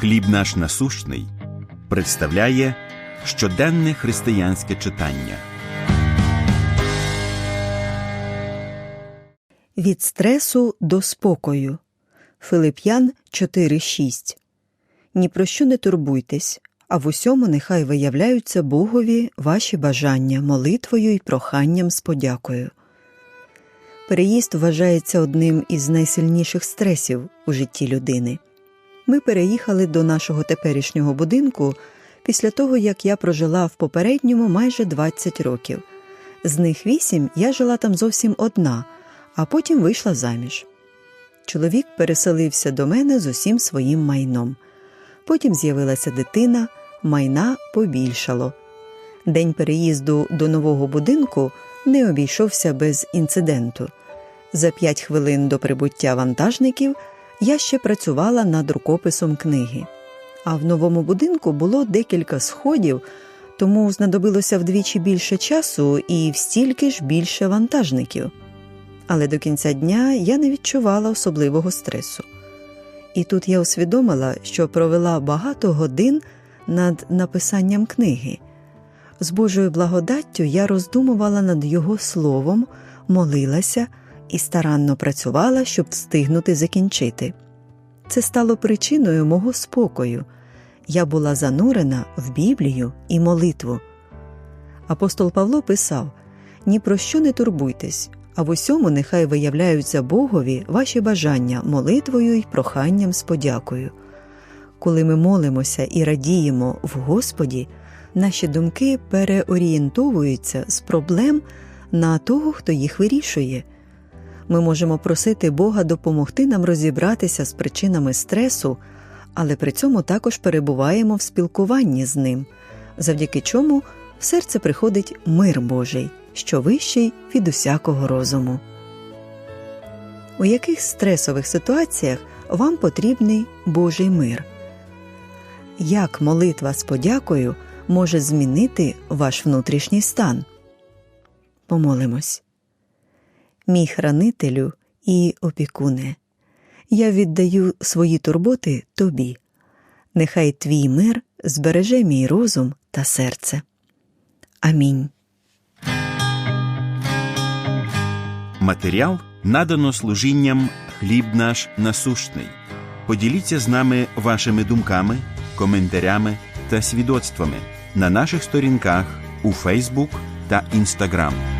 Хліб наш насущний представляє щоденне християнське читання. Від стресу до спокою. Филип'ян 4.6. Ні про що не турбуйтесь, а в усьому нехай виявляються Богові ваші бажання молитвою і проханням з подякою. Переїзд вважається одним із найсильніших стресів у житті людини. Ми переїхали до нашого теперішнього будинку після того, як я прожила в попередньому майже 20 років. З них вісім я жила там зовсім одна, а потім вийшла заміж. Чоловік переселився до мене з усім своїм майном. Потім з'явилася дитина, майна побільшало. День переїзду до нового будинку не обійшовся без інциденту. За п'ять хвилин до прибуття вантажників я ще працювала над рукописом книги. А в новому будинку було декілька сходів, тому знадобилося вдвічі більше часу і встільки ж більше вантажників. Але до кінця дня я не відчувала особливого стресу. І тут я усвідомила, що провела багато годин над написанням книги. З Божою благодаттю я роздумувала над його словом, молилася і старанно працювала, щоб встигнути закінчити. Це стало причиною мого спокою. Я була занурена в Біблію і молитву. Апостол Павло писав ні про що не турбуйтесь, а в усьому нехай виявляються Богові ваші бажання молитвою і проханням з подякою. Коли ми молимося і радіємо в Господі, наші думки переорієнтовуються з проблем на того, хто їх вирішує. Ми можемо просити Бога допомогти нам розібратися з причинами стресу, але при цьому також перебуваємо в спілкуванні з ним, завдяки чому в серце приходить мир Божий, що вищий від усякого розуму. У яких стресових ситуаціях вам потрібний Божий мир? Як молитва з подякою може змінити ваш внутрішній стан? Помолимось. Мій хранителю і опікуне, я віддаю свої турботи тобі. Нехай твій мир збереже мій розум та серце. Амінь. Матеріал надано служінням Хліб наш насущний. Поділіться з нами вашими думками, коментарями та свідоцтвами на наших сторінках у Фейсбук та Інстаграм.